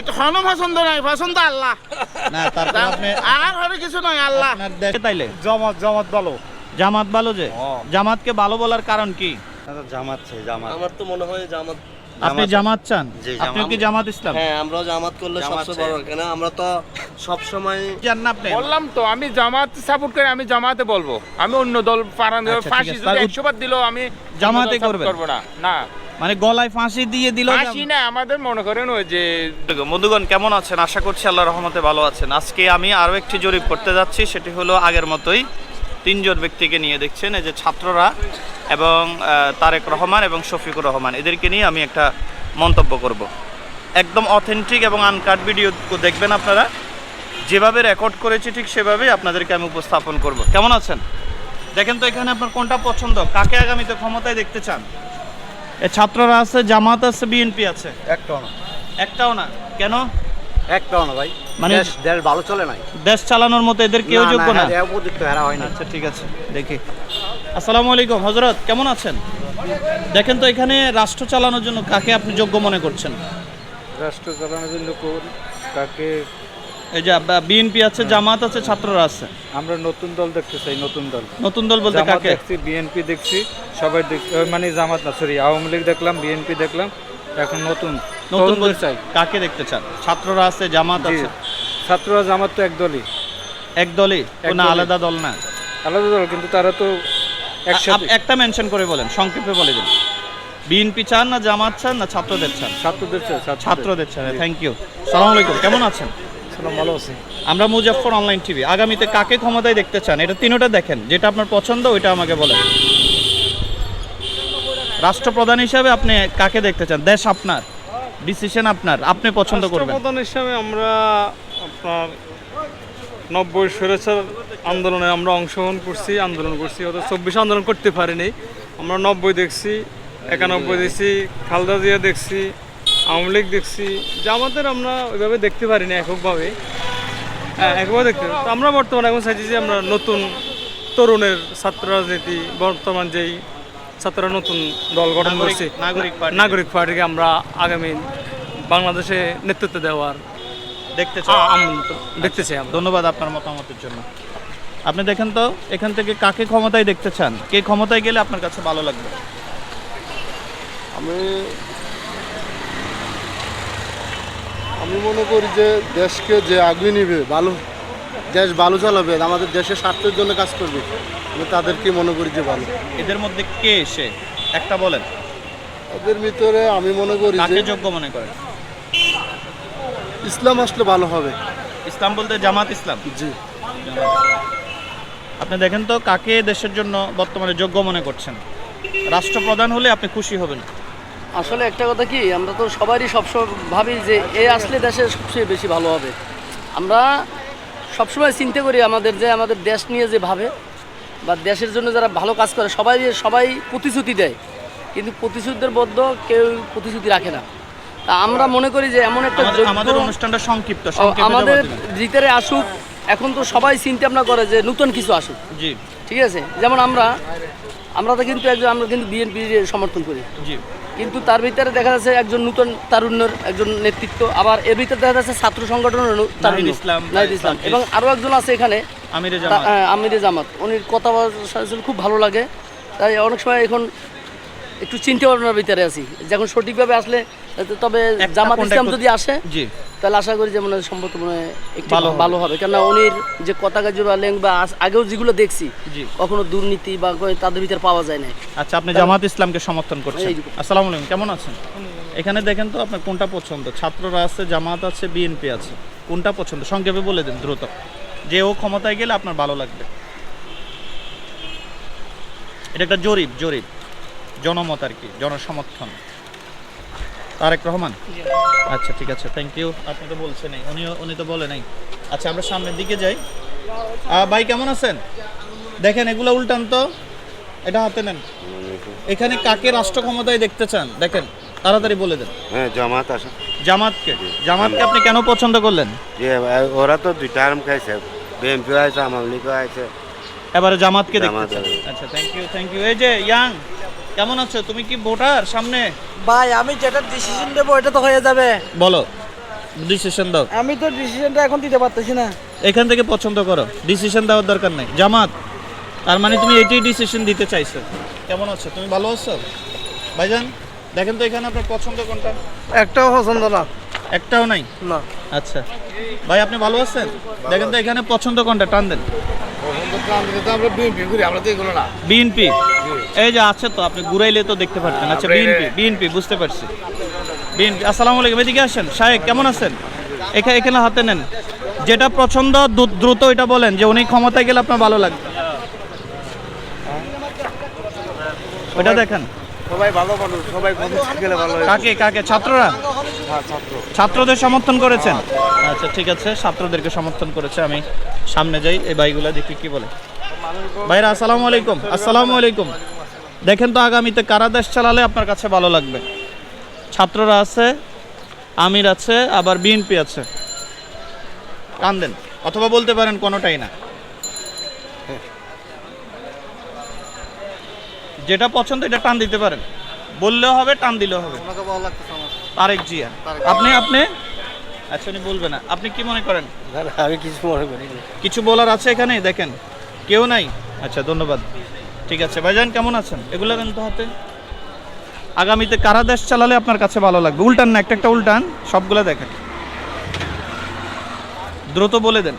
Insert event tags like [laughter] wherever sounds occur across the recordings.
এটা হন পছন্দ নাই পছন্দ আল্লাহ। [laughs] না তারপর আপনি আর হরে কিছু নয় আল্লাহ। তাইলে? জামাত জামাত ভালো। জামাত ভালো যে। জামাতকে ভালো বলার কারণ কি? জামাত চাই জামাত। আমার তো মনে হয় জামাত আপনি জামাত চান? আপনি কি জামাত ইসলাম? হ্যাঁ আমরাও জামাত করলে সবচেয়ে বড় কেন? আমরা তো সব সময় জান না আপনি? বললাম তো আমি জামাত সাপোর্ট করি আমি জামাতে বলব। আমি অন্য দল পারান আচ্ছা, ফাঁসি যদি তার- একশো বার দিলেও আমি জামাতে দল করব না। না। মানে গলায় ফাঁসি দিয়ে দিল ফাঁসি না আমাদের মনে করেন ওই যে মধুগণ কেমন আছেন? আশা করছি আল্লাহ রহমতে ভালো আছেন। আজকে আমি আরও একটি জরিপ করতে যাচ্ছি সেটি হলো আগের মতোই তিনজন ব্যক্তিকে নিয়ে দেখছেন এই যে ছাত্ররা এবং তারেক রহমান এবং শফিকুর রহমান। এদেরকে নিয়ে আমি একটা মন্তব্য করব। একদম অথেন্টিক এবং আনকাট ভিডিও দেখবেন আপনারা। যেভাবে রেকর্ড করেছি ঠিক সেভাবেই আপনাদেরকে আমি উপস্থাপন করব। কেমন আছেন? দেখেন তো এখানে আপনার কোনটা পছন্দ? কাকে আগামীতে ক্ষমতায় দেখতে চান? ছাত্ররা আছে জামাত আছে বিএনপি আছে? একটাও না। একটাও না? কেন? একটাও না ভাই। মানে- দেশ দেশ ভালো চলে নাই। দেশ চালানোর মতো এদের কেউ যোগ্য না? হ্যাঁ, উপযুক্ত হেরা হয় না আচ্ছা ঠিক আছে দেখি। আসসালামু আলাইকুম হজরত কেমন আছেন? দেখেন তো এখানে রাষ্ট্র চালানোর জন্য কাকে আপনি যোগ্য মনে করছেন? রাষ্ট্র চালানোর জন্য কাকে এই যে বিএনপি আছে জামাত আছে ছাত্ররা আছে। আমরা নতুন দল দেখতে চাই নতুন দল। নতুন দল বলতে কাকে? দেখছি বিএনপি দেখছি সবাই মানে জামাত না সরি আওয়ামী লীগ দেখলাম বিএনপি দেখলাম এখন নতুন। নতুন বলতে চাই। কাকে দেখতে চান? ছাত্ররা আছে জামাত আছে? ছাত্ররা জামাত তো এক দলই এক দলই এক না আলাদা দল না? আলাদা দল কিন্তু তারা তো একসাথে। একটা মেনশন করে বলেন সংক্ষেপে বলে দিন। বিএনপি চান না জামাত চান না ছাত্রদের চান? ছাত্রদের চাই ছাত্রদের। চান থ্যাংক ইউ সালাম আলাইকুম কেমন আছেন? ভালো আছে। আমরা মুজাফফর অনলাইন টিভি আগামীতে কাকে ক্ষমতায় দেখতে চান? এটা তিনোটা দেখেন। যেটা আপনার পছন্দ, ওইটা আমাকে বলেন। রাষ্ট্রপ্রধান হিসাবে আপনি কাকে দেখতে চান? দেশ আপনার। ডিসিশন আপনার। আপনি পছন্দ করবেন। রাষ্ট্রপ্রধান হিসাবে আমরা আপনার নব্বই স্বৈরাচার আন্দোলনে আমরা অংশগ্রহণ করছি, আন্দোলন করছি অত চব্বিশ আন্দোলন করতে পারিনি। আমরা নব্বই দেখছি, একানব্বই দেখছি, খালদা জিয়া দেখছি আওয়ামী লীগ দেখছি। জামাতের আমরা ওইভাবে দেখতে পারিনি এককভাবে। হ্যাঁ একভাবে দেখতে তো আমরা বর্তমানে এখন চাইছি যে আমরা নতুন তরুণের ছাত্র রাজনীতি বর্তমান যেই ছাত্ররা নতুন দল গঠন করছে নাগরিক পার্টি। নাগরিক পার্টিকে আমরা আগামী বাংলাদেশে নেতৃত্ব দেওয়ার দেখতে আ- দেখতে চাই আমরা। ধন্যবাদ আপনার মতামতের জন্য। আপনি দেখেন তো এখান থেকে কাকে ক্ষমতায় দেখতে চান? কে ক্ষমতায় গেলে আপনার কাছে ভালো লাগবে? আমি আমি মনে করি যে দেশকে যে আগিয়ে নিবে ভালো দেশ ভালো চালাবে আমাদের দেশের স্বার্থের জন্য কাজ করবে আমি তাদেরকে মনে করি যে ভালো। এদের মধ্যে কে এসে একটা বলেন। ওদের ভিতরে আমি মনে করি কাকে যোগ্য মনে করেন? ইসলাম আসলে ভালো হবে। ইসলাম বলতে জামাত ইসলাম? জি। আপনি দেখেন তো কাকে দেশের জন্য বর্তমানে যোগ্য মনে করছেন? রাষ্ট্রপ্রধান হলে আপনি খুশি হবেন। আসলে একটা কথা কি আমরা তো সবারই সবসময় ভাবি যে এ আসলে দেশে সবচেয়ে বেশি ভালো হবে। আমরা সবসময় চিন্তা করি আমাদের যে আমাদের দেশ নিয়ে যে ভাবে বা দেশের জন্য যারা ভালো কাজ করে সবাই সবাই প্রতিশ্রুতি দেয়। কিন্তু প্রতিশ্রুতির বদ্ধ কেউ প্রতিশ্রুতি রাখে না। তা আমরা মনে করি যে এমন একটা আমাদের অনুষ্ঠানটা সংক্ষিপ্ত আমাদের। ভিতরে আসুক এখন তো সবাই চিন্তা ভাবনা করে যে নতুন কিছু আসুক। জি। ঠিক আছে যেমন আমরা আমরা তো কিন্তু একজন আমরা কিন্তু বিএনপির সমর্থন করি কিন্তু তার ভিতরে দেখা যাচ্ছে একজন নূতন তারুণ্যের একজন নেতৃত্ব আবার এর ভিতরে দেখা যাচ্ছে ছাত্র সংগঠনের তারুণ্য ইসলাম, ইসলাম এবং আরও একজন আছে এখানে আমিরে জামাত উনির উনি কথা খুব ভালো লাগে তাই অনেক সময় এখন একটু চিন্তা ভাবনার ভিতরে আছি। যখন সঠিকভাবে আসলে তবে জামাত ইসলাম যদি আসে জি। তাহলে আশা করি যে মনে হয় সম্ভবত মনে হয় একটু ভালো হবে। ভালো হবে। কেননা উনির যে কথা কাজুর লেং বা আগেও যেগুলো দেখছি কখনো দুর্নীতি বা তাদের ভিতরে পাওয়া যায় না আচ্ছা আপনি জামাত ইসলামকে সমর্থন করছেন। আসসালামু আলাইকুম কেমন আছেন? এখানে দেখেন তো আপনার কোনটা পছন্দ? ছাত্ররা আছে জামাত আছে বিএনপি আছে। কোনটা পছন্দ? সংক্ষেপে বলে দিন দ্রুত। যে ও ক্ষমতায় গেলে আপনার ভালো লাগবে। এটা একটা জরিপ জরিপ। জনমত আর কি জনসমর্থন। তারেক রহমান? আচ্ছা ঠিক আছে থ্যাংক ইউ আপনি তো বলছেন উনি উনি তো বলে নাই। আচ্ছা আমরা সামনের দিকে যাই। আহ, ভাই কেমন আছেন? দেখেন এগুলো উল্টান তো। এটা হাতে নেন। এখানে কাকে রাষ্ট্র ক্ষমতায় দেখতে চান? দেখেন তাড়াতাড়ি বলে দেন। হ্যাঁ জামাত আসে জামাতকে? জামাতকে আপনি কেন পছন্দ করলেন? যে ওরা তো দুই টার্ম খাইছে। বিএনপি আছে আওয়ামী লীগও আছে এবারে জামাতকে দেখতে। আচ্ছা থ্যাংক ইউ থ্যাংক ইউ এই যে ইয়াং। কেমন আছো? তুমি কি ভোটার? সামনে। ভাই আমি যেটা ডিসিশন দেবো এটা তো হয়ে যাবে। বলো ডিসিশন দাও। আমি তো ডিসিশনটা এখন দিতে পারতেছি না। এখান থেকে পছন্দ করো। ডিসিশন দেওয়ার দরকার নাই। জামাত তার মানে তুমি এটাই ডিসিশন দিতে চাইছো। কেমন আছো? তুমি ভালো আছো? ভাইজান দেখেন তো এখানে আপনার পছন্দ কোনটা? একটাও পছন্দ না। একটাও নাই? না। আচ্ছা। ভাই আপনি ভালো আছেন? দেখেন তো এখানে পছন্দ কোনটা? টান দেন। বিএনপি এই যে আছে তো আপনি ঘুরাইলে তো দেখতে পারতেন। আচ্ছা বিএনপি বিএনপি বুঝতে পারছি। বিএনপি আসসালামু আলাইকুম এদিকে আসেন। শাহেক কেমন আছেন? এখানে এখানে হাতে নেন। যেটা পছন্দ দ্রুত এটা বলেন যে উনি ক্ষমতায় গেলে আপনার ভালো লাগবে। ওটা দেখেন। সবাই ভালো মানুষ সবাই গেলে ভালো কাকে কাকে? ছাত্ররা? ছাত্রদের সমর্থন করেছেন? আচ্ছা ঠিক আছে ছাত্রদেরকে সমর্থন করেছে আমি সামনে যাই এই ভাইগুলা দেখি কি বলে। ভাইরা আসসালামু আলাইকুম আসসালামু আলাইকুম। দেখেন তো আগামীতে কারা দেশ চালালে আপনার কাছে ভালো লাগবে? ছাত্ররা আছে আমির আছে আবার বিএনপি আছে। কান দেন অথবা বলতে পারেন কোনোটাই না। যেটা পছন্দ এটা টান দিতে পারেন। বললেও হবে টান দিলেও হবে। তারেক জিয়া। আপনি আপনি? আচ্ছা উনি বলবে না। আপনি কি মনে করেন? আমি কিছু মনে করি কিছু বলার আছে এখানে? দেখেন কেউ নাই? আচ্ছা ধন্যবাদ। ঠিক আছে ভাইজান কেমন আছেন? এগুলো দেন তো হাতে। আগামীতে কারা দেশ চালালে আপনার কাছে ভালো লাগবে? উল্টান না একটা একটা উল্টান সবগুলো দেখেন। দ্রুত বলে দেন।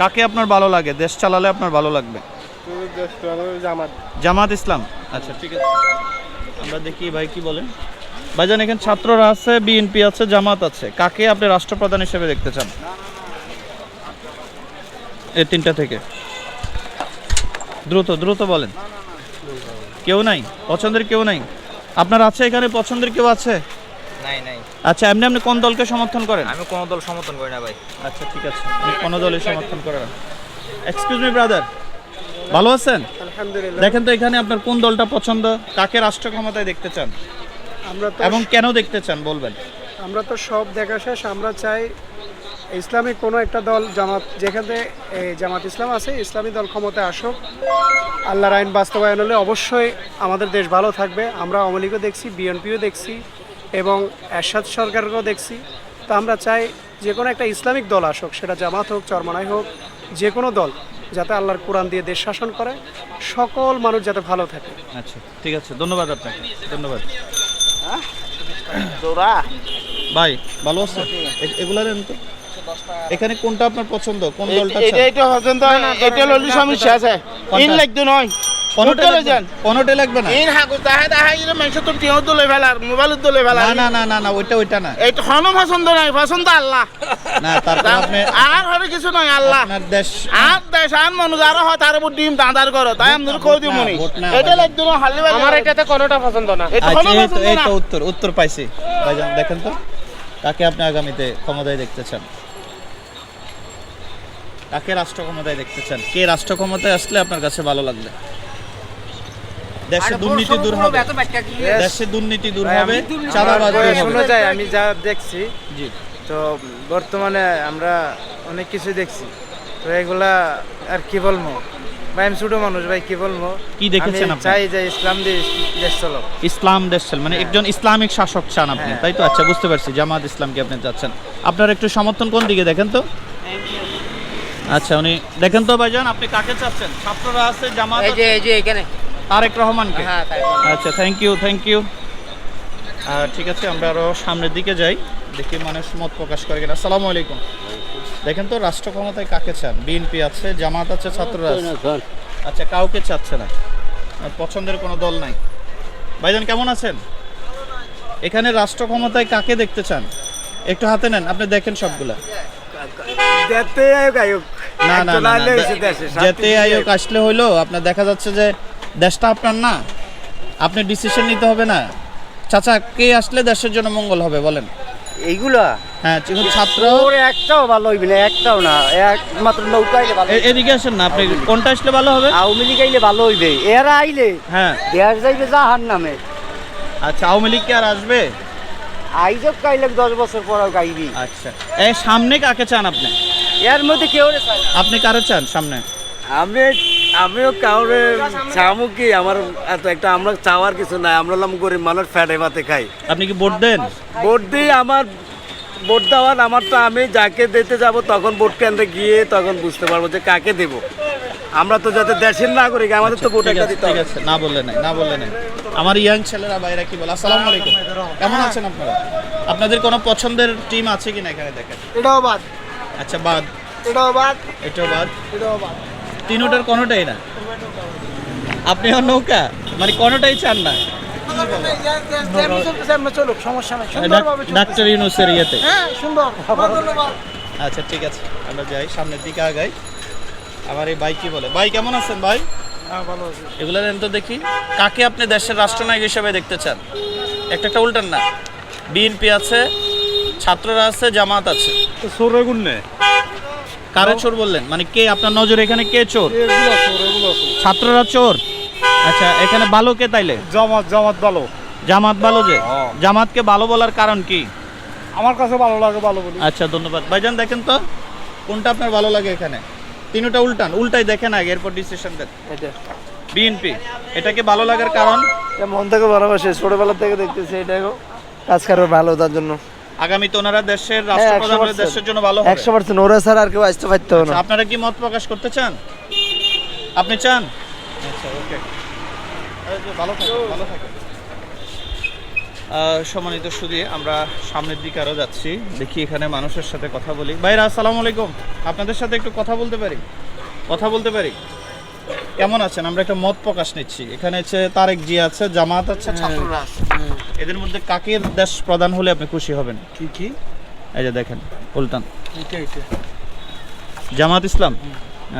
কাকে আপনার ভালো লাগে? দেশ চালালে আপনার ভালো লাগবে? জামাত ইসলাম। আচ্ছা ঠিক আছে। আমরা দেখি ভাই কি বলেন। ভাইজান এখানে ছাত্ররা আছে বিএনপি আছে জামাত আছে। কাকে আপনি রাষ্ট্রপ্রধান হিসেবে দেখতে চান? এই তিনটা থেকে। দ্রুত দ্রুত বলেন। কেউ নাই? পছন্দের কেউ নাই? আপনার আছে এখানে? পছন্দের কেউ আছে? নাই নাই। আচ্ছা এমনি আপনি কোন দলকে সমর্থন করেন? আমি কোনো দল সমর্থন করি না ভাই। আচ্ছা ঠিক আছে। কোন দলের সমর্থন করেন এক্সকিউজ মি ব্রাদার ভালো আছেন? আলহামদুলিল্লাহ। দেখেন তো এখানে আপনার কোন দলটা পছন্দ? কাকে রাষ্ট্র ক্ষমতায় দেখতে চান? আমরা তো এবং কেন দেখতে চান বলবেন? আমরা তো সব দেখা শেষ। আমরা চাই ইসলামিক কোনো একটা দল জামাত যেখানে এই জামাত ইসলাম আছে ইসলামী দল ক্ষমতায় আসুক। আল্লাহর আইন বাস্তবায়ন হলে অবশ্যই আমাদের দেশ ভালো থাকবে। আমরা আওয়ামী লীগও দেখছি বিএনপিও দেখছি এবং এরশাদ সরকারকেও দেখছি। তো আমরা চাই যে কোনো একটা ইসলামিক দল আসুক সেটা জামাত হোক চরমনাই হোক যে কোনো দল। যাতে আল্লাহর কোরআন দিয়ে দেশ শাসন করে সকল মানুষ যাতে ভালো থাকে। আচ্ছা ঠিক আছে ধন্যবাদ আপনাকে ধন্যবাদ। ভাই ভালো আছে এগুলো এগুলা তো। এখানে কোনটা আপনার পছন্দ? কোন দলটা এটা এটা পছন্দ এটা ললি সমস্যা আছে ইন লাগতো নয়। কোনটা লাগবে? যান। না? ইন হাগু তাহে তাহে ইরে মানুষ তো টিও দলে ফেলার মোবাইল দলে ফেলার। না না না না ওইটা ওইটা না। এটা হনো পছন্দ নাই পছন্দ আল্লাহ। না তারপর আপনি আর হরে কিছু নয় আল্লাহ। আপনার দেশ আর দেশ আর মানুষ আরও হয় তার উপর ডিম দাঁদার করো তাই আমি কই দিই মনি এটা লাগতো না হালি আমার এটাতে কোনোটা পছন্দ না। এটা আচ্ছা হনো এই তো এই তো উত্তর উত্তর পাইছি। ভাইজান দেখেন তো কাকে আপনি আগামীতে ক্ষমতায় দেখতে চান? কাকে রাষ্ট্র ক্ষমতায় দেখতে চান? কে রাষ্ট্র ক্ষমতায় আসলে আপনার কাছে ভালো লাগবে? দেশে দুর্নীতি দূর হবে। দেশে দুর্নীতি দূর হবে চাঁদাবাজ দূর হবে। যায় আমি যা দেখছি জি। তো বর্তমানে আমরা অনেক কিছু দেখছি। তো এগুলা আর কি বলব? ভাই আমি ছোট মানুষ ভাই কি বলব? কি দেখেছেন আপনি? চাই যে ইসলাম দেশ চলো ইসলাম দেশ চাল মানে একজন ইসলামিক শাসক চান আপনি হ্যাঁ। তাই তো? আচ্ছা বুঝতে পারছি জামাত ইসলামকে আপনি চাচ্ছেন? আপনার একটু সমর্থন কোন দিকে দেখেন তো? আচ্ছা উনি দেখেন তো ভাইজান আপনি কাকে চাচ্ছেন? ছাত্ররা আছে জামাত এই যে এই যে এখানে। তারেক রহমানকে? হ্যাঁ আচ্ছা থ্যাংক ইউ থ্যাংক ইউ ঠিক আছে আমরা আরও সামনের দিকে যাই। দেখি মানুষ মত প্রকাশ করে কিনা। আসসালামু আলাইকুম। দেখেন তো রাষ্ট্র ক্ষমতায় কাকে চান? বিএনপি আছে জামাত আছে ছাত্ররা আছে। আচ্ছা কাউকে চাচ্ছে না। আর পছন্দের কোনো দল নাই। ভাইজান কেমন আছেন? এখানে রাষ্ট্র ক্ষমতায় কাকে দেখতে চান? একটু হাতে নেন আপনি দেখেন সবগুলা। আয়োগ না না না, যেতে আয়োগ আসলে হইল আপনার দেখা যাচ্ছে যে দেশটা আপনার না আপনি ডিসিশন নিতে হবে না। চাচা কে আসলে দেশের জন্য মঙ্গল হবে বলেন? এইগুলা? হ্যাঁ ছাত্র একটাও ভালো হইবে না একটাও না একমাত্র নৌকা আইলে ভালো এদিকে আসেন না আপনি কোনটা আসলে ভালো হবে? আওয়ামী লীগ আইলে ভালো হইবে এরা আইলে হ্যাঁ। দেশ যাইবে জাহার নামে। আচ্ছা আওয়ামী লীগ কি আর আসবে? আইজব কাইলে দশ বছর পর গাইবি। আচ্ছা। এই সামনে কাকে চান আপনি? এর মধ্যে কেউ না। আপনি কারও চান সামনে? আমি আমিও কাউরে চামু কি? আমার এত একটা আমরা চাওয়ার কিছু নাই। আমরা হলাম গরিব মানুষ ফ্যাটে ভাতে খাই। আপনি কি ভোট দেন? ভোট দিয়ে আমার ভোট দেওয়ার আমার তো আমি যাকে দিতে যাব তখন ভোট কেন্দ্রে গিয়ে তখন বুঝতে পারব যে কাকে দেব। আমরা তো যাতে দেশের নাগরিক আমাদের তো ভোট ঠিক একটা দিতে ঠিক হবে আছে না বললে নাই না বললে নাই। আমার ইয়াং ছেলেরা বাইরে কি বলে? আসসালামু আলাইকুম। কেমন আছেন আপনারা? আপনাদের কোনো পছন্দের টিম আছে কিনা এখানে দেখেন? এটাও বাদ। আচ্ছা বাদ। এটাও বাদ এটাও বাদ এটাও বাদ তিনোটার কোনোটাই না। আপনিও নৌকা? মানে কোনোটাই চান না? ডাক্তার ইউনুসের ইয়েতে। হ্যাঁ আচ্ছা ঠিক আছে। আমরা যাই সামনের দিকে আগাই। আমার এই ভাই কি বলে? ভাই কেমন আছেন ভাই? এগুলো দেন তো দেখি। কাকে আপনি দেশের রাষ্ট্রনায়ক হিসেবে দেখতে চান? একটা একটা উল্টান না। বিএনপি আছে ছাত্ররা আছে জামাত আছে। সৌরে গুণে কারে চোর? বললেন? মানে কে? আপনার নজর এখানে কে চোর? ছাত্ররা চোর? আচ্ছা এখানে ভালো কে তাইলে? জামাত জামাত ভালো। জামাত ভালো যে? জামাতকে ভালো বলার কারণ কি? আমার কাছে ভালো লাগে ভালো বলি। আচ্ছা ধন্যবাদ। ভাইজান দেখেন তো কোনটা আপনার ভালো লাগে এখানে? তিনটা উল্টান উল্টাই দেখেন আগে এরপর ডিসিশন দেন। বিএনপি এটাকে ভালো লাগার কারণ? মন থেকে ভালোবাসে ছোটবেলা থেকে দেখতেছি এটাই কাজ করবে ভালো তার জন্য। আগামীতে ওনারা দেশের রাষ্ট্রপ্রধান হলে দেশের জন্য ভালো হবে। একশো পার্সেন্ট ওরা ছাড়া আর কেউ আসতে পারতো না। আচ্ছা, আপনারা কি মত প্রকাশ করতে চান? আপনি চান? আচ্ছা ওকে। ভালো থাকেন ভালো থাকেন। সম্মানিত সুদী আমরা সামনের দিকে আরও যাচ্ছি। দেখি এখানে মানুষের সাথে কথা বলি। ভাইরা আসসালামু আলাইকুম। আপনাদের সাথে একটু কথা বলতে পারি? কথা বলতে পারি? কেমন আছেন? আমরা একটা মত প্রকাশ নিচ্ছি। এখানে হচ্ছে তারেক জি আছে জামাত আছে ছাত্ররা আছে। এদের মধ্যে কাকে দেশ প্রধান হলে আপনি খুশি হবেন? কি কি? এই যে দেখেন উল্টান। জামাত ইসলাম?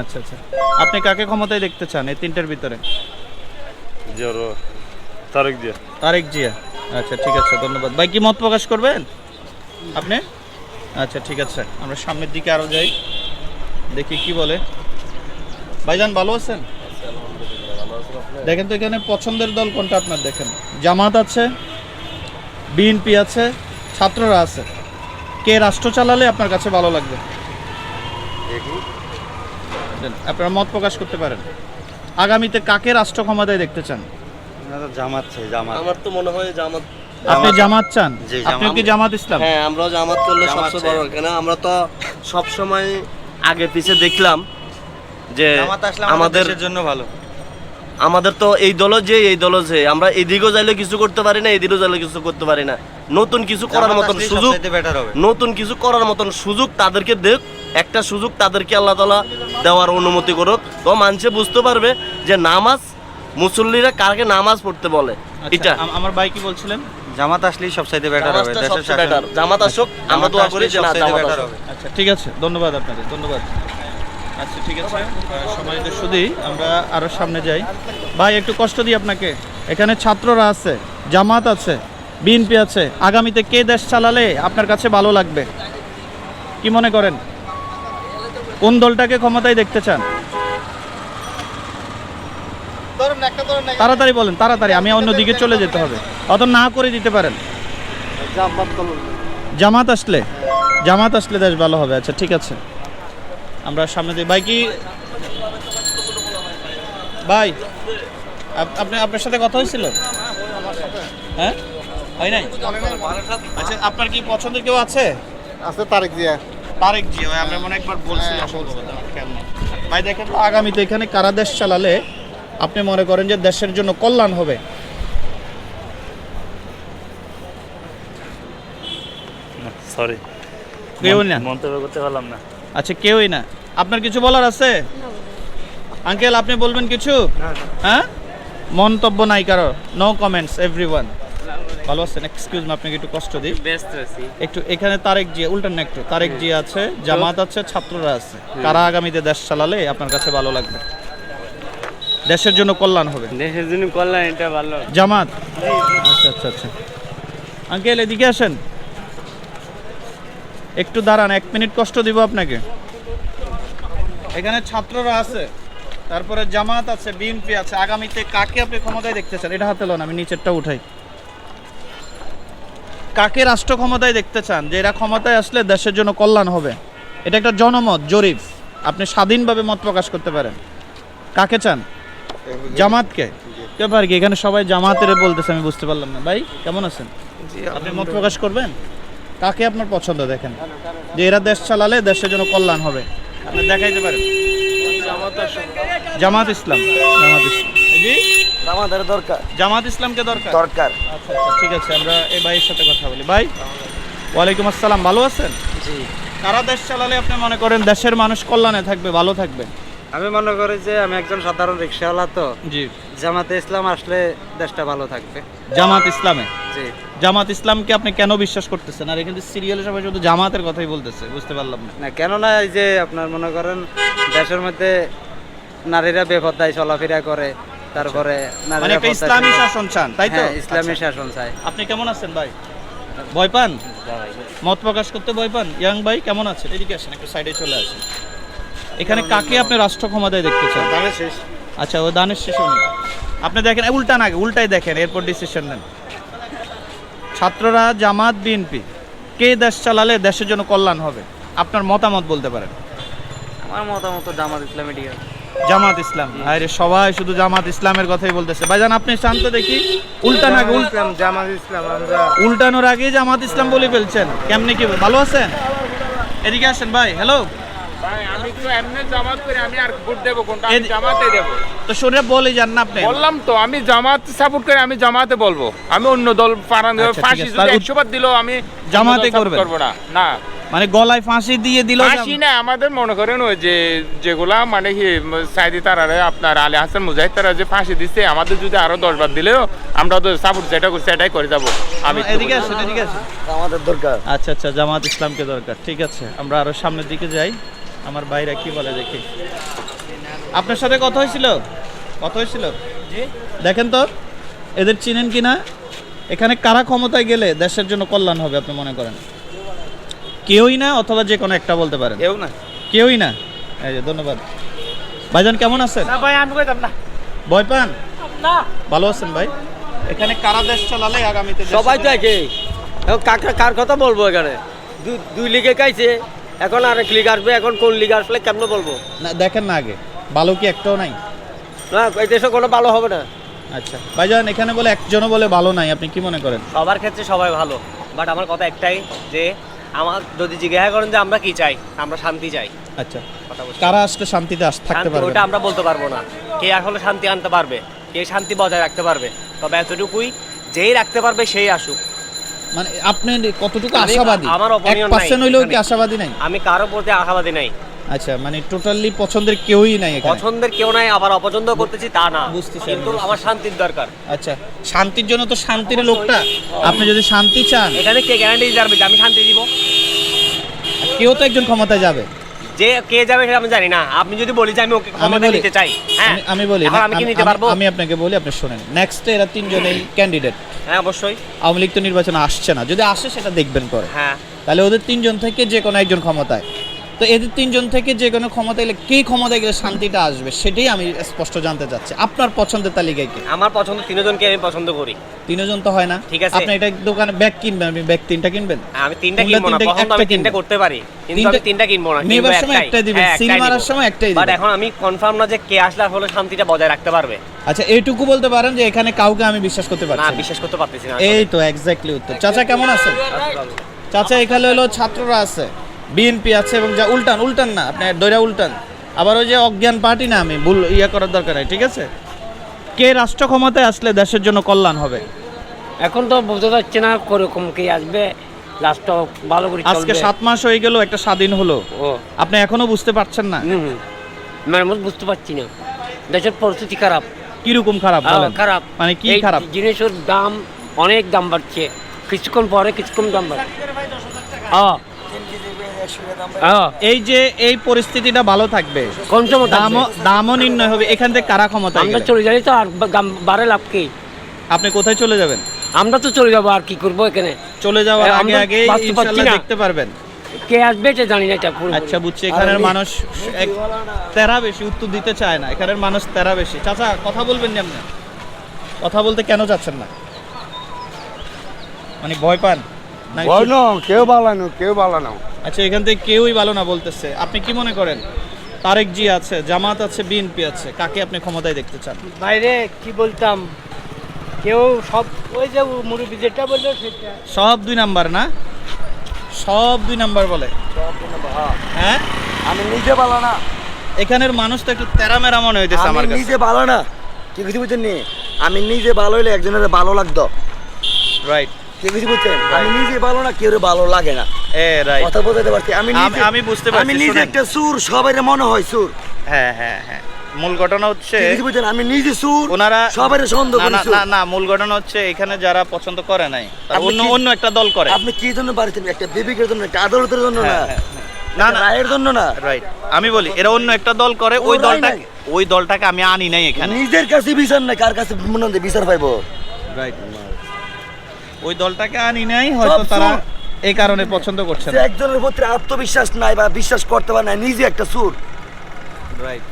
আচ্ছা আচ্ছা। আপনি কাকে ক্ষমতায় দেখতে চান এই তিনটার ভিতরে? তারেক দিয়া তারেক জিয়া। আচ্ছা ঠিক আছে ধন্যবাদ। ভাই কি মত প্রকাশ করবেন? আপনি? আচ্ছা ঠিক আছে আমরা সামনের দিকে আরও যাই। দেখি কি বলে। ভাইজান ভালো আছেন? দেখেন তো এখানে পছন্দের দল কোনটা আপনার দেখেন? জামাত আছে বিএনপি আছে ছাত্ররা আছে। কে রাষ্ট্র চালালে আপনার কাছে ভালো লাগবে? আপনারা মত প্রকাশ করতে পারেন। আগামীতে কাকে রাষ্ট্র ক্ষমতায় দেখতে চান? জামাত চাই জামাত। আমার তো মনে হয় জামাত আপনি জামাত। চান? জি, আপনি কি জামাত ইসলাম? হ্যাঁ আমরা জামাত করলে সবচেয়ে বড় কেন আমরা তো সব সময় আগে পিছে দেখলাম যে আমাদের জন্য ভালো। আমাদের তো এই দল যে এই দল যে। আমরা এদিকেও যাইলে কিছু করতে পারি না এদিকেও যাইলে কিছু করতে পারি না। নতুন কিছু করার মতন সুযোগ নতুন কিছু করার মতন সুযোগ তাদেরকে দেখ। একটা সুযোগ তাদেরকে আল্লাহ তালা দেওয়ার অনুমতি করুক। তো মানুষে বুঝতে পারবে যে নামাজ মুসল্লিরা কাকে নামাজ পড়তে বলে। আচ্ছা, এটা। আমার ভাই কি বলছিলেন? জামাত আসলেই সবচাইতে বেটার হবে দেশের সবচেয়ে জামাত আসুক আমরা দোয়া করি যে না জামাত আসুক। হবে। আচ্ছা ঠিক আছে ধন্যবাদ আপনাদের ধন্যবাদ। আচ্ছা ঠিক আছে। সময় শুধুই আমরা আরও সামনে যাই। ভাই একটু কষ্ট দিই আপনাকে। এখানে ছাত্ররা আছে জামাত আছে বিএনপি আছে। আগামীতে কে দেশ চালালে আপনার কাছে ভালো লাগবে? কি মনে করেন? কোন দলটাকে ক্ষমতায় দেখতে চান? তাড়াতাড়ি বলেন তাড়াতাড়ি। আমি অন্যদিকে চলে যেতে হবে। অত না করে দিতে পারেন। জামাত আসলে জামাত আসলে দেশ ভালো হবে। আচ্ছা ঠিক আছে। আমরা সামনে দিয়ে ভাই কি ভাই আপনি আপনার সাথে কথা হয়েছিল? হ্যাঁ? হয় নাই? আচ্ছা আপনার কি পছন্দের কেউ আছে? আছে তারেক জিয়া। তারেক জি ওই আমরা মনে একবার বলছিলাম নেই। ভাই দেখেন তো আগামীতে এখানে কারা দেশ চালালে আপনি মনে করেন যে দেশের জন্য কল্যাণ হবে? সরি কেউ না? মন্তব্য করতে পারলাম না। আচ্ছা কেউই না? আপনার কিছু বলার আছে? আঙ্কেল আপনি বলবেন কিছু? হ্যাঁ? মন্তব্য নাই কারও? নো কমেন্টস এভরিওয়ান ভালো আছেন? এক্সকিউজ মি আপনাকে একটু কষ্ট দিই। ব্যস্ত আছি। একটু এখানে তারেক জিয়া উল্টান না একটু। তারেক জি আছে জামাত আছে ছাত্ররা আছে। কারা আগামীতে দেশ চালালে আপনার কাছে ভালো লাগবে? দেশের জন্য কল্যাণ হবে। দেশের জন্য কল্যাণ এটা ভালো। জামাত? আচ্ছা আচ্ছা আচ্ছা। আঙ্কেল এদিকে আসেন। একটু দাঁড়ান এক মিনিট কষ্ট দিব আপনাকে। এখানে ছাত্ররা আছে, তারপরে জামাত আছে, বিএনপি আছে। আগামীতে কাকে আপনি ক্ষমতায় দেখতে চান? এটা হাতে লোন, আমি নিচেরটা উঠাই। কাকে রাষ্ট্র ক্ষমতায় দেখতে চান? যে এরা ক্ষমতায় আসলে দেশের জন্য কল্যাণ হবে। এটা একটা জনমত, জরিপ। আপনি স্বাধীনভাবে মত প্রকাশ করতে পারেন। কাকে চান? জামাতকে? ব্যাপার কি? এখানে সবাই জামাতের বলতেছে, আমি বুঝতে পারলাম না। ভাই, কেমন আছেন? আপনি মত প্রকাশ করবেন? কাকে আপনার পছন্দ দেখেন? যে এরা দেশ চালালে দেশের জন্য কল্যাণ হবে। আপনি দেখাইতে পারেন। জামাত ইসলাম। জামাত ইসলাম। জি? আমাদের দরকার। জামাত ইসলামকে দরকার? দরকার। আচ্ছা আচ্ছা ঠিক আছে আমরা এই ভাইয়ের সাথে কথা বলি। ভাই ওয়ালাইকুম আসসালাম ভালো আছেন? জি। কারা দেশ চালালে আপনি মনে করেন দেশের মানুষ কল্যাণে থাকবে ভালো থাকবে? আমি মনে করি যে আমি একজন সাধারণ রিক্সাওয়ালা তো। জি। জামাতে ইসলাম আসলে দেশটা ভালো থাকবে। জামাত ইসলামে? জি। জামাত ইসলামকে আপনি কেন বিশ্বাস করতেছেন? আর এখানে সিরিয়ালে সবাই শুধু জামাতের কথাই বলতেছে বুঝতে পারলাম না। না কেননা এই যে আপনার মনে করেন দেশের মধ্যে নারীরা বেপত্তায় চলাফেরা করে তারপরে মানে একটা ইসলামী শাসন চান তাই তো? হ্যাঁ, ইসলামী আচ্ছা। শাসন চাই। আপনি কেমন আছেন ভাই? ভয় পান? মত প্রকাশ করতে ভয় পান? ইয়াং ভাই কেমন আছেন? এদিকে আসেন একটু সাইডে চলে আসেন। এখানে কাকে আপনি রাষ্ট্র ক্ষমতায় দেখতে চান? আচ্ছা ও দানের শেষ উনি। আপনি দেখেন উল্টা না উল্টাই দেখেন এরপর ডিসিশন নেন। ছাত্ররা জামাত বিএনপি কে দেশ চালালে দেশের জন্য কল্যাণ হবে? আপনার মতামত বলতে পারেন। আমার মতামত জামাত ইসলামী ঠিক আছে। জামাত ইসলাম। আরে সবাই শুধু জামাত ইসলামের কথাই বলতেছে। ভাইজান আপনি শান্ত দেখি। উল্টা না উল্টা ইসলাম জামাত ইসলাম আমরা উল্টানোর আগে জামাত ইসলাম বলে ফেলছেন। কেমনি কি ভালো আছেন? এদিকে আসেন ভাই হ্যালো ভাই আমি তো এমনি জামাত করে আমি আর ভোট দেবো কোনটা? আমি জামাতে দেবো। তো শুনে বলে যান না আপনি। বললাম তো আমি জামাত সাপোর্ট করে আমি জামাতে বলব। আমি অন্য দল পারান আচ্ছা, ফাঁসি যদি একশো বার দিলেও আমি জামাতে দল support করবেন? করব না। না। মানে গলায় ফাঁসি দিয়ে দিল ফাঁসি না আমাদের মনে করেন ওই যে যেগুলা মানে সাইদি তারারে আপনার আলী হাসান মুজাহিদ তারা যে ফাঁসি দিচ্ছে আমাদের যদি আরও দশ বার দিলেও আমরা তো সাপোর্ট যেটা করছি সেটাই করে যাব। আমি এদিকে আসেন এদিকে আসেন। আমাদের দরকার। আচ্ছা আচ্ছা জামাত ইসলামকে দরকার। ঠিক আছে আমরা আরও সামনের দিকে যাই। আমার ভাইরা কি বলে দেখি। আপনার সাথে কথা হয়েছিল? কথা হয়েছিল? দেখেন তো এদের চিনেন কি না? এখানে কারা ক্ষমতায় গেলে দেশের জন্য কল্যাণ হবে আপনি মনে করেন? কেউই না অথবা যে কোনো একটা বলতে পারেন? কেউ না। কেউই না? এই যে ধন্যবাদ। ভাইজান কেমন আছেন? না ভাই আমি কইতাম না। ভয় পান? না। ভালো আছেন ভাই? এখানে কারা দেশ চালালে আগামীতে সবাই তো একই। কার কার কথা বলব এখানে? দুই লিগে খাইছে। এখন আরেক লিগ আসবে এখন কোন লিগ আসলে কেমন বলব? না দেখেন না আগে। ভালো কি একটাও নাই? না এই দেশে কোনো ভালো হবে না। আচ্ছা ভাইজান এখানে বলে একজনও বলে ভালো নাই আপনি কি মনে করেন? সবার ক্ষেত্রে সবাই ভালো বাট আমার কথা একটাই যে আমার যদি জিজ্ঞাসা করেন যে আমরা কি চাই আমরা শান্তি চাই। আচ্ছা। কারা আসলে শান্তিতে আস থাকতে পারবে? ওটা আমরা বলতে পারব না। কে আসলে শান্তি আনতে পারবে কে শান্তি বজায় রাখতে পারবে তবে এতটুকুই যেই রাখতে পারবে সেই আসুক। মানে আপনি কতটুকু আশাবাদী? আমার অপিনিয়ন নাই। হইলেও কি আশাবাদী নাই? আমি কারও প্রতি আশাবাদী নাই। আচ্ছা মানে টোটালি পছন্দের কেউই নাই এখানে। পছন্দের কেউ নাই আবার অপছন্দ করতেছি তা না। বুঝতেছি, কিন্তু আমার শান্তির দরকার। আচ্ছা শান্তির জন্য তো শান্তির লোকটা। আপনি যদি শান্তি চান। এখানে কে গ্যারান্টি দিতে পারবে যে আমি শান্তি দিব? কেউ তো একজন ক্ষমতায় যাবে। যে কে যাবে সেটা আমি জানি না। আপনি যদি বলি যে আমি ওকে ক্ষমতা নিতে চাই হ্যাঁ? আমি- বলি এখন আমি কি নিতে পারব? আমি আপনাকে বলি আপনি শোনেন। নেক্সট এরা তিনজনেই ক্যান্ডিডেট হ্যাঁ অবশ্যই। আওয়ামী লীগ তো নির্বাচন আসছে না। যদি আসে সেটা দেখবেন পরে। হ্যাঁ। তাহলে ওদের তিনজন থেকে যে কোনো একজন ক্ষমতায়। তো এদের তিনজন থেকে যে কোনো ক্ষমতা গেলে কে ক্ষমতায় গেলে শান্তিটা আসবে সেটাই আমি স্পষ্ট জানতে চাচ্ছি। আপনার পছন্দের তালিকায় কে? আমার পছন্দ তিনজনকে আমি পছন্দ করি। তিনজন তো হয় না। ঠিক আছে। আপনি এটা দোকানে ব্যাগ কিনবেন আপনি ব্যাগ তিনটা কিনবেন? আমি তিনটা কিনবো না তিনটা- পছন্দ আমি তিনটা করতে পারি কিন্তু তিনটা- আমি তিনটা কিনবো না নেবার সময় একটাই। দিবেন, সিনেমার সময় একটাই দিবেন। বাট এখন আমি কনফার্ম না যে কে আসলে আসলে শান্তিটা বজায় রাখতে পারবে। আচ্ছা এইটুকু বলতে পারেন যে এখানে কাউকে আমি বিশ্বাস করতে পারছি না। বিশ্বাস করতে পারতেছি না। এই তো এক্স্যাক্টলি উত্তর। চাচা কেমন আছেন চাচা এখানে হলো ছাত্ররা আছে। বিএনপি আছে এবং যা উল্টান উল্টান না আপনি দৈরা উল্টান। আবার ওই যে অজ্ঞান পার্টি না আমি ভুল ইয়ে করার দরকার নাই ঠিক আছে? কে রাষ্ট্র ক্ষমতায় আসলে দেশের জন্য কল্যাণ হবে? এখন তো বোঝা যাচ্ছে না কোরকম কে আসবে লাস্ট ভালো করে আজকে সাত মাস হয়ে গেল একটা স্বাধীন হলো। আপনি এখনও বুঝতে পারছেন না? আমি বুঝতে পারছি না। দেশের পরিস্থিতি খারাপ। কীরকম খারাপ বলেন? খারাপ। মানে কি খারাপ? জিনিসের দাম অনেক দাম বাড়ছে। কিছুক্ষণ পরে কিছুক্ষণ দাম বাড়ছে। হ্যাঁ হ্যাঁ। এই যে এই পরিস্থিতিটা ভালো থাকবে। কোন সময় দামও নির্ণয় হবে। এখান থেকে কারা ক্ষমতায় আমরা চলে যাই তো আর বা- দাম বাড়ে লাভ কি? আপনি কোথায় চলে যাবেন? আমরা তো চলে যাব আর কি করব এখানে? চলে যাওয়ার আগে আগে না। দেখতে পারবেন। কে আসবে এটা জানি না এটা আচ্ছা বুঝছি এখানের মানুষ এক তেরা বেশি উত্তর দিতে চায় না। এখানের মানুষ তেরা বেশি। চাচা কথা বলবেন না আপনি? কথা বলতে কেন চাচ্ছেন না? মানে ভয় পান? না কেউ ভালো না কেউ ভালো না। আচ্ছা এখান থেকে কেউই ভালো না বলতেছে। আপনি কি মনে করেন? তারেক জি আছে জামাত আছে বিএনপি আছে কাকে আপনি ক্ষমতায় দেখতে চান? বাইরে কি বলতাম? কেউ সব ওই যে মুরব্বী যেটা বলল সেটা। সব দুই নাম্বার না? সব দুই নাম্বার বলে। হ্যাঁ। আমি নিজে ভালো না। এখানের মানুষ তো একটু তেরামেরা মনে হইতেছে আমার কাছে। নিজে ভালো না। কি কিছু বুঝছেন নি আমি নিজে ভালো হইলে একজনের ভালো লাগতো। রাইট কি কিছু বুঝছেন আমি নিজে ভালো না কেউ ভালো লাগে না। এ রাইট কথা বলতে পারছি আমি আমি- বুঝতে পারছি, আমি নিজে একটা সুর সবাই মনে হয় সুর। হ্যাঁ হ্যাঁ হ্যাঁ। মূল ঘটনা হচ্ছে কি কিছু বুঝছেন আমি নিজে সুর ওনারা সবাই সন্দেহ না, না, না না মূল ঘটনা হচ্ছে এখানে যারা পছন্দ করে নাই তারা অন্য অন্য একটা দল করে। আপনি কি জন্য পারছেন একটা বিবেকের জন্য একটা আদালতের জন্য না? হ্যাঁ, হ্যাঁ, না না রায়ের জন্য না? রাইট আমি বলি এরা অন্য একটা দল করে ওই দলটাকে ওই দলটাকে আমি আনি নাই এখানে। নিজের কাছে বিচার নাই কার কাছে মনে হয় বিচার পাইবো? রাইট ওই দলটাকে আনি নাই হয়তো তারা এই কারণে পছন্দ করছে না। একজনের প্রতি আত্মবিশ্বাস নাই বা বিশ্বাস করতে পারে না নিজে একটা সুর। রাইট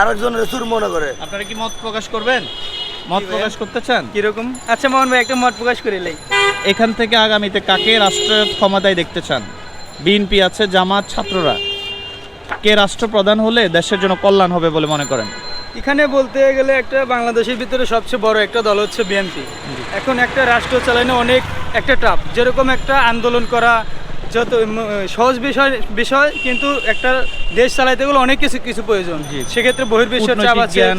আরেকজনের সুর মনে করে। আপনারা কি মত প্রকাশ করবেন? মত প্রকাশ করতে চান? কীরকম? আচ্ছা মোহন ভাই একটা মত প্রকাশ করে লাই এখান থেকে আগামীতে কাকে রাষ্ট্রের ক্ষমতায় দেখতে চান? বিএনপি আছে জামাত ছাত্ররা। কে রাষ্ট্রপ্রধান হলে দেশের জন্য কল্যাণ হবে বলে মনে করেন? এখানে বলতে গেলে একটা বাংলাদেশের ভিতরে সবচেয়ে বড় একটা দল হচ্ছে বিএনপি। এখন একটা রাষ্ট্র চালানো অনেক একটা টাফ যেরকম একটা আন্দোলন করা যত সহজ বিষয় বিষয় কিন্তু একটা দেশ চালাইতে গেলে অনেক কিছু কিছু প্রয়োজন। সেক্ষেত্রে বহির্বিশ্বের চাপ আছে জ্ঞান,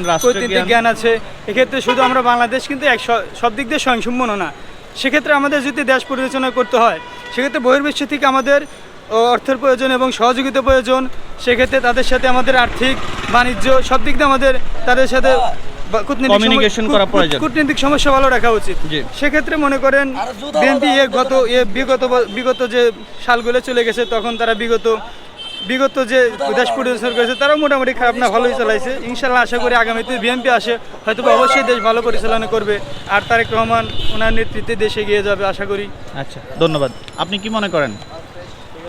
জ্ঞান। আছে। এক্ষেত্রে শুধু আমরা বাংলাদেশ কিন্তু এক সব দিক দিয়ে স্বয়ংসম্পন্ন না। সেক্ষেত্রে আমাদের যদি দেশ পরিচালনা করতে হয় সেক্ষেত্রে বহির্বিশ্ব থেকে আমাদের অর্থের প্রয়োজন এবং সহযোগিতা প্রয়োজন সেক্ষেত্রে তাদের সাথে আমাদের আর্থিক বাণিজ্য সব দিক দিয়ে আমাদের তাদের সাথে কূটনৈতিক সমস্যা ভালো রাখা উচিত। সেক্ষেত্রে মনে করেন বিএনপি গত এ বিগত বিগত যে সালগুলো চলে গেছে তখন তারা বিগত বিগত যে দেশ পরিদর্শন করেছে তারাও মোটামুটি খারাপ না ভালোই চালাইছে। ইনশাল্লাহ আশা করি আগামীতে বিএনপি আসে হয়তো অবশ্যই দেশ ভালো পরিচালনা করবে। আর তারেক রহমান ওনার নেতৃত্বে দেশে এগিয়ে যাবে আশা করি। আচ্ছা ধন্যবাদ। আপনি কি মনে করেন?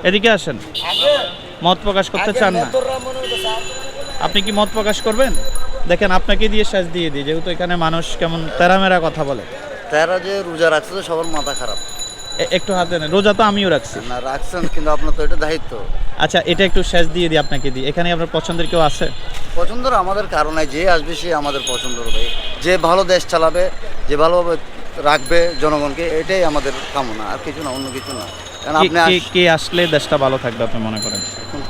এদিকে আসেন। মত প্রকাশ করতে চান না। আপনি কি মত প্রকাশ করবেন? দেখেন আপনাকে দিয়ে শেষ দিয়ে দিই যেহেতু এখানে মানুষ কেমন তেরামেরা কথা বলে। তারা যে রোজা রাখছে তো সবার মাথা খারাপ। একটু হাতে নেন রোজা তো আমিও রাখছি। না রাখছেন কিন্তু আপনার তো এটা দায়িত্ব। আচ্ছা এটা একটু শেষ দিয়ে দিই আপনাকে দিই এখানে আপনার পছন্দের কেউ আছে? পছন্দের আমাদের কারণে যে আসবে সে আমাদের পছন্দ হবে। যে ভালো দেশ চালাবে যে ভালোভাবে রাখবে জনগণকে এটাই আমাদের কামনা আর কিছু না অন্য কিছু না। কারণ কে- আপনি কে- কে আসলে দেশটা ভালো থাকবে আপনি মনে করেন?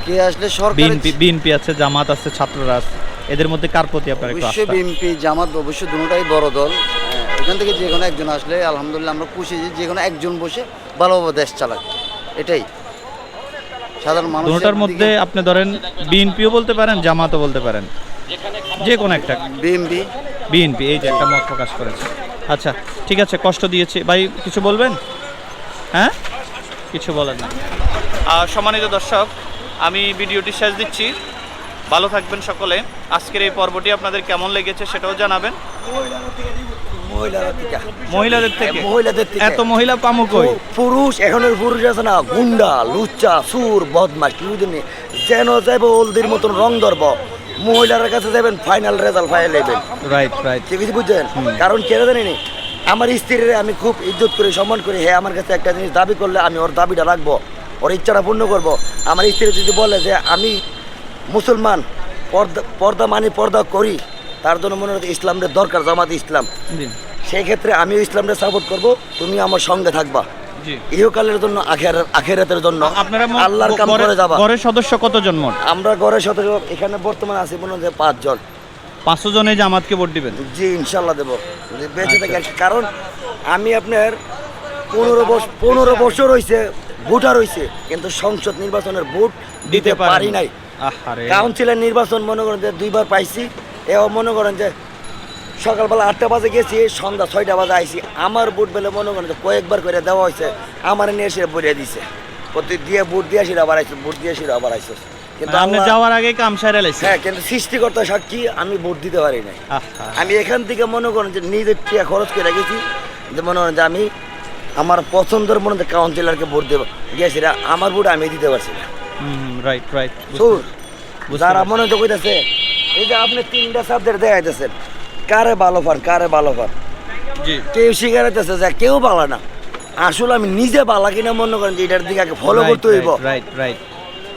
কে আসলে সরকার বিএনপি বিএনপি আছে জামাত আছে ছাত্ররা আছে। এদের মধ্যে কার প্রতি আপনার একটু অবশ্যই আস্থা? বিএনপি জামাত অবশ্যই দুটোটাই বড় দল। হ্যাঁ, এখান থেকে যে কোনো একজন আসলে আলহামদুলিল্লাহ আমরা খুশি যে যে কোনো একজন বসে ভালোভাবে দেশ চালাক। এটাই। সাধারণ মানুষ দুটার মধ্যে আপনি ধরেন বিএনপিও বলতে পারেন জামাতও বলতে পারেন। যে কোনো একটা। বিএনপি। বিএনপি এই যে একটা মত প্রকাশ করেছে। আচ্ছা ঠিক আছে কষ্ট দিয়েছি। ভাই কিছু বলবেন? হ্যাঁ? কিছু বলেন না সম্মানিত দর্শক আমি ভিডিওটি শেষ দিচ্ছি। ভালো থাকবেন সকলে। আজকের এই পর্বটি আপনাদের কেমন লেগেছে সেটাও জানাবেন। মহিলাদের থেকে? মহিলাদের থেকে। এত মহিলা পামু কই? পুরুষ এখনের পুরুষ আছে না গুন্ডা লুচ্চা সুর বুঝেনি যেন যাইব ওলদির মতন রং ধরব। মহিলার কাছে যাবেন ফাইনাল রেজাল্ট পাই নেবেন। রাইট রাইট ঠিক আছে বুঝছেন? কারণ কেন জানি আমার স্ত্রীর আমি খুব ইজ্জত করি সম্মান করি। হ্যাঁ আমার কাছে একটা জিনিস দাবি করলে আমি ওর দাবিটা রাখব ওর ইচ্ছাটা পূর্ণ করব। আমার স্ত্রী যদি বলে যে আমি মুসলমান পর্দা পর্দা মানি পর্দা করি তার জন্য মনে হচ্ছে ইসলামের দরকার জামাত ইসলাম। সেই ক্ষেত্রে আমিও ইসলামকে সাপোর্ট করব তুমি আমার সঙ্গে থাকবা। ইহকালের জন্য আখের আখেরাতের জন্য আল্লাহর কাম করে যাবা। ঘরের সদস্য কতজন মোট আমরা ঘরের সাথে এখানে বর্তমানে আছি মনে হয় পাঁচজন। পাঁচশো জনে জামাতকে ভোট দিবেন? জি ইনশাল্লাহ দেবো। বেঁচে থাকি আর কি। কারণ আমি আপনার পনেরো বছর পনেরো বছর হয়েছে ভোটার হয়েছে কিন্তু সংসদ নির্বাচনের ভোট দিতে পারি নাই। কাউন্সিলের নির্বাচন মনে করেন যে দুইবার পাইছি এও মনে করেন যে সকালবেলা আটটা বাজে গেছি সন্ধ্যা ছয়টা বাজে আইছি। আমার বুট বেলে মনে করেন কয়েকবার করে দেওয়া হয়েছে আমার নিয়ে এসে বলে দিছে। প্রতি দিয়ে বুট দিয়ে আসি আবার আইসো বুট দিয়ে আসি আবার আইসো কিন্তু আপনি যাওয়ার আগে কাম লাইছে। হ্যাঁ কিন্তু সৃষ্টিকর্তা সাক্ষী আমি ভোট দিতে পারি নাই। আমি এখান থেকে মনে করেন যে নিজের টিয়া খরচ করে রেখেছি যে মনে করেন যে আমি আমার পছন্দের মনে কাউন্সিলরকে ভোট দেবো। গেছি আমার ভোট আমি দিতে পারছি না। রাইট রাইট যারা মনে তো কইতাছে এই যে আপনি তিনটা সাবজেক্ট দেখাইতেছেন কারে ভালো পান কারে ভালো জি। কেউ শিখাইতেছে যে কেউ ভালো না। আসলে আমি নিজে ভালো কিনা মনে করেন যে এটার দিকে আগে ফলো করতে হইব। রাইট রাইট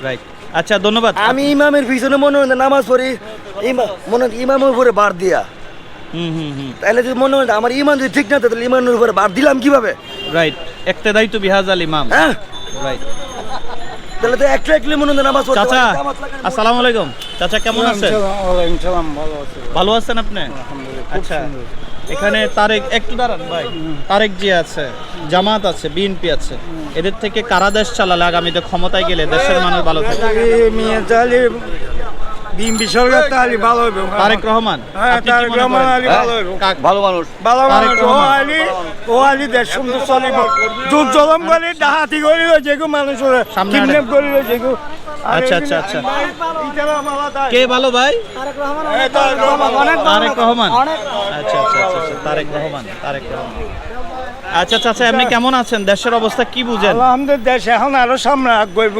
রাইট আচ্ছা ধন্যবাদ। আমি ইমামের পিছনে মনে হয় নামাজ পড়ি মনে হয় ইমামের উপরে বার দিয়া। হুম হুম হুম। তাহলে যদি মনে হয় আমার ইমান যদি ঠিক না তাহলে ইমানের উপরে বার দিলাম কীভাবে? রাইট একতেদাই তো বিহাজ আল ইমাম। হ্যাঁ? রাইট তাহলে তো একটা একলি মনে হয় নামাজ পড়তে চাচা জামাত আসসালামু আলাইকুম। চাচা কেমন আছেন? ভালো আছেন আপনি? আচ্ছা এখানে তারেক একটু দাঁড়ান ভাই। তারেক জি আছে জামাত আছে বিএনপি আছে। এদের থেকে কারা দেশ চালালে আগামীতে ক্ষমতায় গেলে দেশের মানুষ ভালো থাকবে? তাহলে ভালো তারেক রহমান। হ্যাঁ, তারেক রহমান আলী ভালো হইবো। ভালো মানুষ। ভালো মানুষ। ও রহমান। ও আলি দেশ সুন্দর চলিব যুগ জলম করে ডাহাতি করিল যেগু মানুষ কিডন্যাপ করিল যেগু আচ্ছা, আচ্ছা, আচ্ছা। কে ভালো ভাই? তারেক রহমান আচ্ছা আচ্ছা আচ্ছা আচ্ছা, তারেক রহমান তারেক রহমান। আচ্ছা আচ্ছা আচ্ছা আপনি কেমন আছেন? দেশের অবস্থা কি বুঝেন? আমাদের দেশ এখন আরও সামনে আগবইব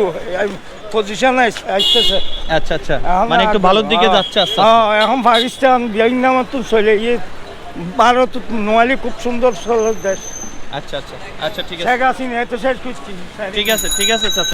পজিশন আসতেছে আচ্ছা আচ্ছা। এখন মানে একটু ভালোর দিকে হ্যাঁ। যাচ্ছে আচ্ছা। হ্যাঁ, এখন পাকিস্তান ভিয়েতনাম তো চলে ইয়ে ভারত নোয়ালি খুব সুন্দর দেশ। আচ্ছা আচ্ছা। আচ্ছা ঠিক আছে। ঠিক আছে ঠিক আছে চাচা।